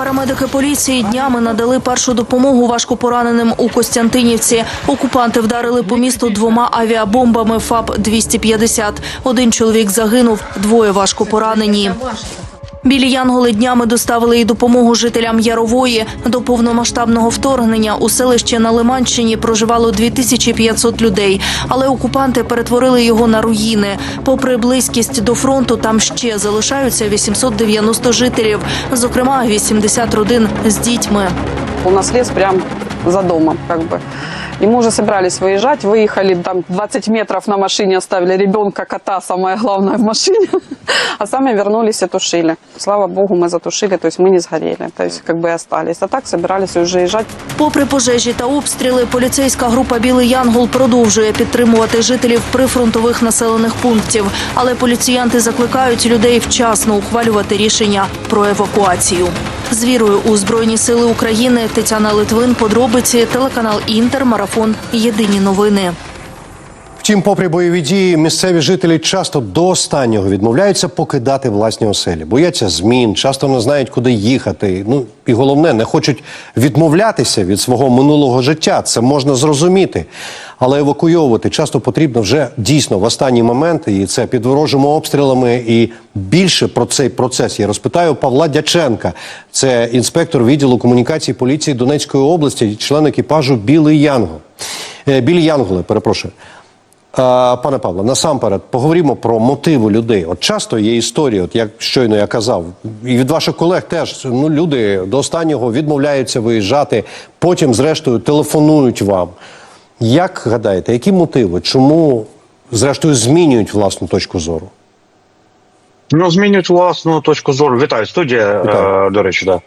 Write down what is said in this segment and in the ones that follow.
Парамедики поліції днями надали першу допомогу важкопораненим у Костянтинівці. Окупанти вдарили по місту двома авіабомбами ФАП-250. Один чоловік загинув, двоє важко поранені. Білі Янголи днями доставили і допомогу жителям Ярової. До повномасштабного вторгнення у селищі на Лиманщині проживало 2500 людей, але окупанти перетворили його на руїни. Попри близькість до фронту, там ще залишаються 890 жителів, зокрема 80 родин з дітьми. У нас лес прям за домом, как бы. И мы уже собирались выезжать, выехали там 20 метров на машине, оставили ребенка, кота, самое главное в машине, а сами вернулись и тушили. Слава богу, мы затушили, то есть мы не сгорели, то есть как бы и остались. А так собирались уже езжать. Попри пожежі та обстріли, поліцейська група Білий Янгол продовжує підтримувати жителів прифронтових населених пунктів. Але поліціянти закликають людей вчасно ухвалювати рішення про евакуацію. З вірою у Збройні Сили України Тетяна Литвин, подробиці, телеканал Інтер, марафон. Єдині новини. Втім, попри бойові дії, місцеві жителі часто до останнього відмовляються покидати власні оселі, бояться змін, часто не знають, куди їхати. Ну і головне, не хочуть відмовлятися від свого минулого життя. Це можна зрозуміти. Але евакуйовувати часто потрібно вже дійсно в останні моменти, і це під ворожими обстрілами. І більше про цей процес я розпитаю Павла Дяченка. Це інспектор відділу комунікації поліції Донецької області, член екіпажу Білий Янгол. Е, Білі Янголи, перепрошую. Пане Павло, насамперед поговоримо про мотиви людей. От часто є історії, от як щойно я казав, і від ваших колег теж ну люди до останнього відмовляються виїжджати, потім, зрештою, телефонують вам. Як гадаєте, які мотиви? Чому зрештою змінюють власну точку зору? Ну, змінюють власну точку зору. Вітаю, студія, Вітаю. е, до речі, да.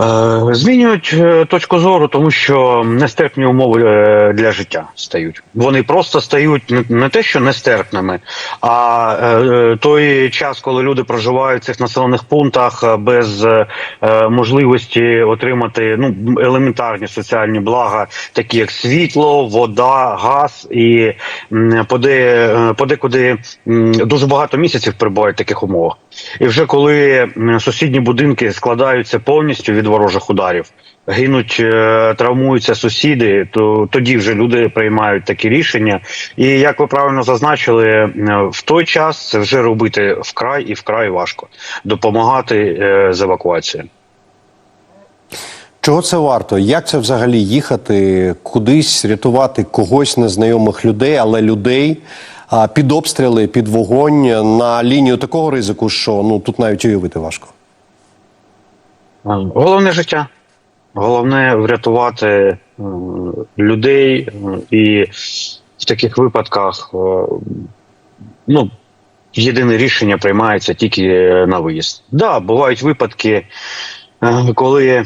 Е, змінюють е, точку зору, тому що нестерпні умови е, для життя стають. Вони просто стають не, те, що нестерпними, а той час, коли люди проживають в цих населених пунктах без можливості отримати ну елементарні соціальні блага, такі як світло, вода, газ, і поде, подекуди дуже багато місяців перебувають в таких умовах. І вже коли сусідні будинки складаються повністю від ворожих ударів, гинуть, е, травмуються сусіди, то тоді вже люди приймають такі рішення. І як ви правильно зазначили, е, в той час це вже робити вкрай і вкрай важко допомагати е, з евакуацією. Чого це варто? Як це взагалі їхати кудись, рятувати когось незнайомих людей, але людей під обстріли, під вогонь на лінію такого ризику, що ну тут навіть уявити важко. Головне життя. Головне врятувати е, людей, е, і в таких випадках е, ну, єдине рішення приймається тільки на виїзд. Да, бувають випадки, е, коли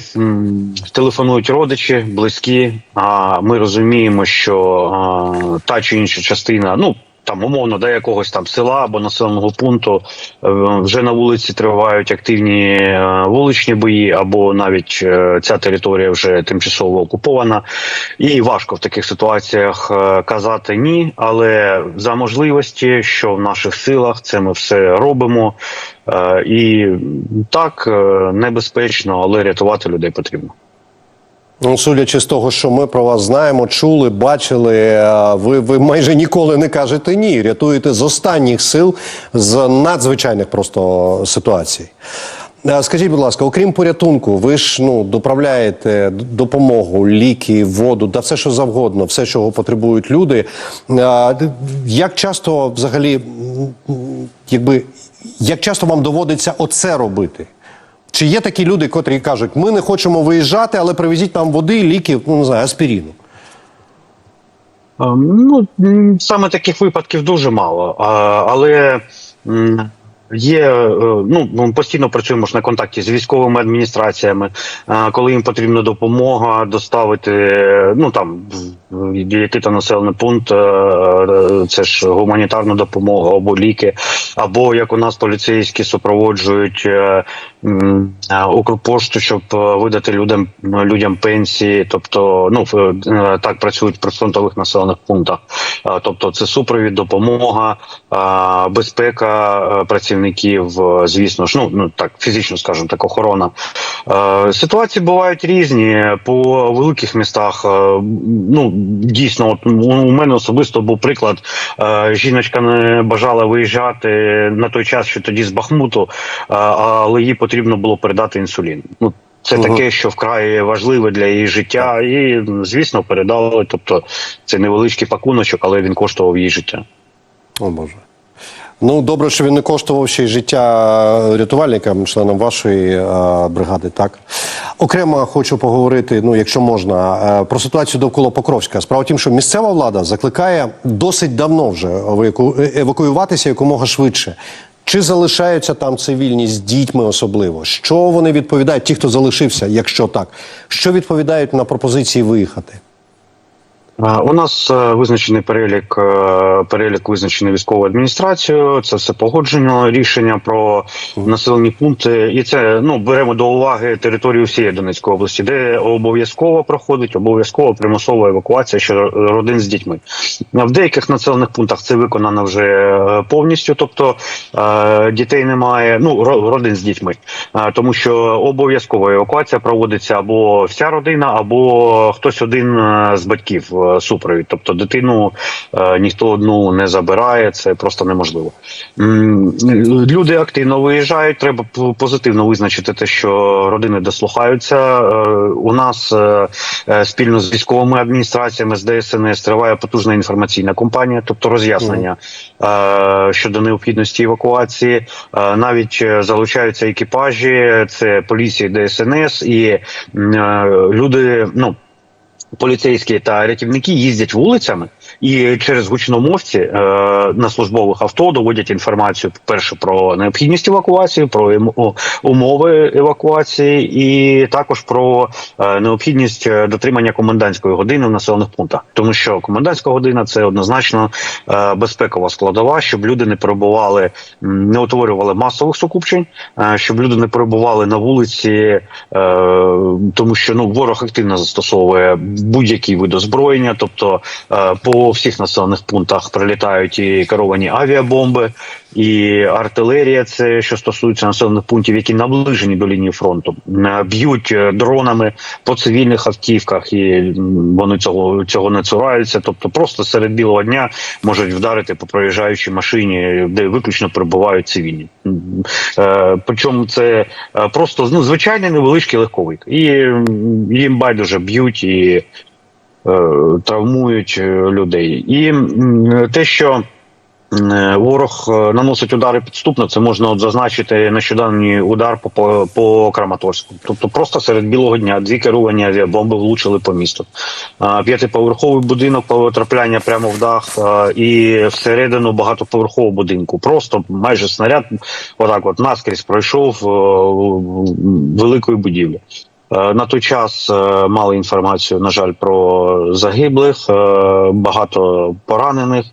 телефонують родичі, близькі, а ми розуміємо, що е, та чи інша частина, ну. Там умовно до якогось там села або населеного пункту е, вже на вулиці тривають активні е, вуличні бої, або навіть е, ця територія вже тимчасово окупована, і важко в таких ситуаціях казати ні. Але за можливості, що в наших силах, це ми все робимо. І так небезпечно, але рятувати людей потрібно. Ну, судячи з того, що ми про вас знаємо, чули, бачили, е, ви, ви майже ніколи не кажете ні. Рятуєте з останніх сил, з надзвичайних просто ситуацій. Е, Скажіть, будь ласка, окрім порятунку, ви ж ну доправляєте допомогу, ліки, воду, да все, що завгодно, все, чого потребують люди. Е, Як часто взагалі, якби як часто вам доводиться оце робити? Чи є такі люди, котрі кажуть, ми не хочемо виїжджати, але привезіть нам води, ліків, ну не знаю, аспіріну. Ем, Ну саме таких випадків дуже мало, але є е, ну постійно працюємо ж на контакті з військовими адміністраціями, е, коли їм потрібна допомога доставити. е, Ну там який то населений пункт, це ж гуманітарна допомога або ліки, або як у нас поліцейські супроводжують Укрпошту, щоб видати людям людям пенсії, тобто ну так працюють в прифронтових населених пунктах. Тобто, це супровід, допомога, безпека працівників. Працівників, е, звісно ж, ну, ну так фізично скажімо, так, охорона. Е, ситуації бувають різні по великих містах. е, Ну дійсно, от у мене особисто був приклад. Е, жіночка не бажала виїжджати на той час, що тоді з Бахмуту, е, але їй потрібно було передати інсулін. Ну це Мгм. таке, що вкрай важливе для її життя, і звісно передали. Тобто це невеличкий пакуночок, але він коштував їй життя. О Боже. Ну, добре, що він не коштував ще й життя рятувальникам, членам вашої е, бригади. Так окремо хочу поговорити, ну якщо можна, е, про ситуацію довкола Покровська. Справа в тім, що місцева влада закликає досить давно вже е, евакуюватися якомога швидше. Чи залишаються там цивільні з дітьми особливо? Що вони відповідають, ті, хто залишився, якщо так, що відповідають на пропозиції виїхати? У нас е, визначений перелік, е, перелік визначений військовою адміністрацією. Це все погоджено рішення про населені пункти, і це ну беремо до уваги територію всієї Донецької області, де обов'язково проходить обов'язково примусова евакуація щодо родин з дітьми. В деяких населених пунктах це виконано вже е, повністю, тобто дітей немає. Ну ро- родин з дітьми, тому що обов'язкова евакуація проводиться або вся родина, або хтось один з батьків супровід. Тобто дитину е, ніхто одну не забирає, це просто неможливо. Люди активно виїжджають. Треба позитивно визначити те, що родини дослухаються. Е, У нас е, спільно з військовими адміністраціями з ДСНС триває потужна інформаційна кампанія, тобто роз'яснення щодо необхідності евакуації. Навіть залучаються екіпажі, це поліція, ДСНС, і люди, ну. Поліцейські та рятівники їздять вулицями і через гучномовці е, на службових авто доводять інформацію перше про необхідність евакуації, про ем- умови евакуації, і також про е, необхідність е, дотримання комендантської години в населених пунктах, тому що комендантська година це однозначно е, безпекова складова, щоб люди не перебували, не утворювали масових сукупчень, е, щоб люди не перебували на вулиці, е, тому що ну ворог активно застосовує будь-які вид озброєння, тобто е, по всіх населених пунктах прилітають і керовані авіабомби, і артилерія. Це що стосується населених пунктів, які наближені до лінії фронту, Е, б'ють е, дронами по цивільних автівках, і вони цього цього не цураються. Тобто, просто серед білого дня можуть вдарити по проїжджаючій машині, де виключно перебувають цивільні. Е, причому це просто ну, звичайний невеличкий легковик, і їм байдуже б'ють і травмують людей. І те, що ворог е, наносить удари підступно, це можна от зазначити нещодавній удар по, по, по Краматорську. Тобто просто серед білого дня дві керовані авіабомби влучили по місту. Е, П'ятиповерховий будинок, потрапляння прямо в дах е, і всередину багатоповерхового будинку. Просто майже снаряд, отак, от наскрізь пройшов е, великої будівлі. Е, На той час е, мали інформацію, на жаль, про загиблих, е, багато поранених.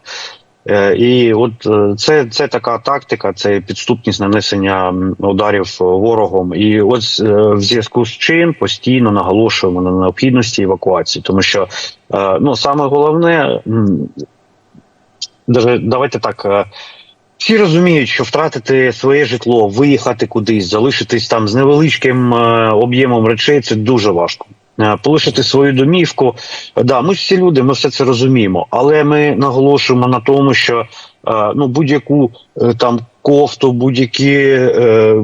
Е, І от е, це, це така тактика, це підступність нанесення ударів ворогом. І е, в зв'язку з чим постійно наголошуємо на необхідності евакуації, тому що е, ну саме головне, давайте так. е, всі розуміють, що втратити своє житло, виїхати кудись, залишитись там з невеличким е, об'ємом речей це дуже важко. Е, Полишити свою домівку, да, ми всі люди, ми все це розуміємо, але ми наголошуємо на тому, що е, ну будь-яку е, там кофту, будь-які е,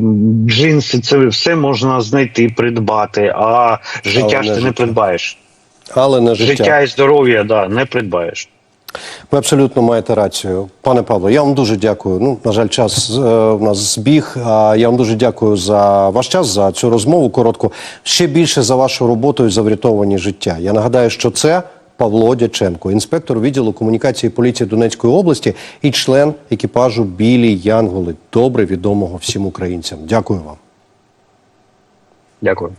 джинси, це все можна знайти, придбати. А життя Але ж ти не не придбаєш. Але на життя. Життя і здоров'я, да, не придбаєш. Ви абсолютно маєте рацію, пане Павло. Я вам дуже дякую. Ну, на жаль, час е, в нас збіг. А я вам дуже дякую за ваш час, за цю розмову коротку. Ще більше за вашу роботу і за врятовані життя. Я нагадаю, що це Павло Дяченко, інспектор відділу комунікації поліції Донецької області і член екіпажу Білі Янголи, добре відомого всім українцям. Дякую вам. Дякую.